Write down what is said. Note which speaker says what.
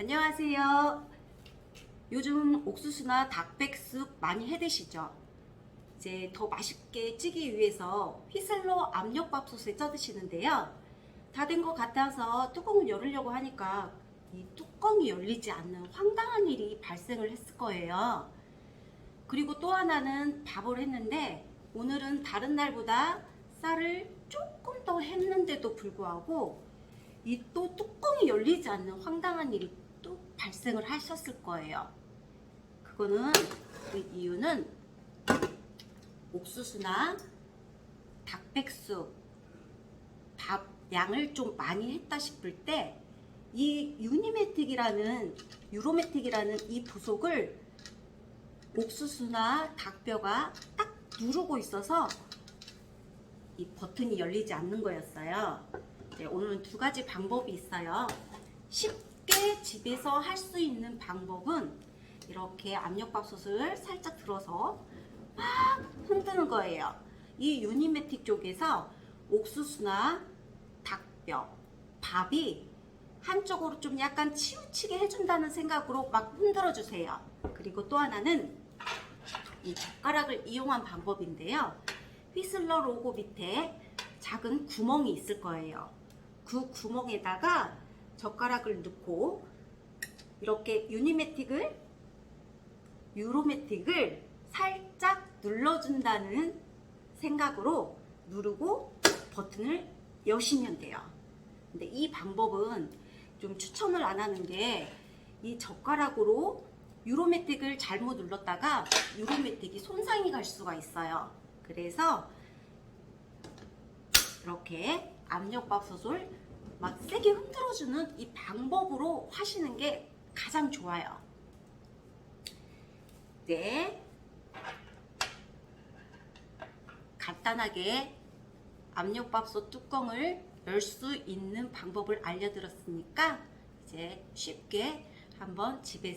Speaker 1: 안녕하세요. 요즘 옥수수나 닭백숙 많이 해 드시죠? 이제 더 맛있게 찌기 위해서 휘슬러 압력밥솥에 쪄 드시는데요. 다 된 것 같아서 뚜껑을 열으려고 하니까 이 뚜껑이 열리지 않는 황당한 일이 발생을 했을 거예요. 그리고 또 하나는 밥을 했는데 오늘은 다른 날보다 쌀을 조금 더 했는데도 불구하고 이 또 뚜껑이 열리지 않는 황당한 일이 또 발생을 하셨을 거예요. 그거는 그 이유는 옥수수나 닭백숙 밥 양을 좀 많이 했다 싶을 때 이 유니매틱이라는 유로매틱이라는 이 부속을 옥수수나 닭뼈가 딱 누르고 있어서 이 버튼이 열리지 않는 거였어요. 네, 오늘은 두 가지 방법이 있어요. 쉽게 집에서 할 수 있는 방법은 이렇게 압력밥솥을 살짝 들어서 막 흔드는 거예요. 이 유니매틱 쪽에서 옥수수나 닭뼈, 밥이 한쪽으로 좀 약간 치우치게 해준다는 생각으로 막 흔들어 주세요. 그리고 또 하나는 이 젓가락을 이용한 방법인데요. 휘슬러 로고 밑에 작은 구멍이 있을 거예요. 그 구멍에다가 젓가락을 넣고 이렇게 유니매틱을 유로매틱을 살짝 눌러준다는 생각으로 누르고 버튼을 여시면 돼요. 근데 이 방법은 좀 추천을 안 하는 게 이 젓가락으로 유로매틱을 잘못 눌렀다가 유로매틱이 손상이 갈 수가 있어요. 그래서 이렇게 압력밥솥을 막 세게 흔들어주는 이 방법으로 하시는 게 가장 좋아요. 네. 간단하게 압력밥솥 뚜껑을 열 수 있는 방법을 알려드렸으니까 이제 쉽게 한번 집에서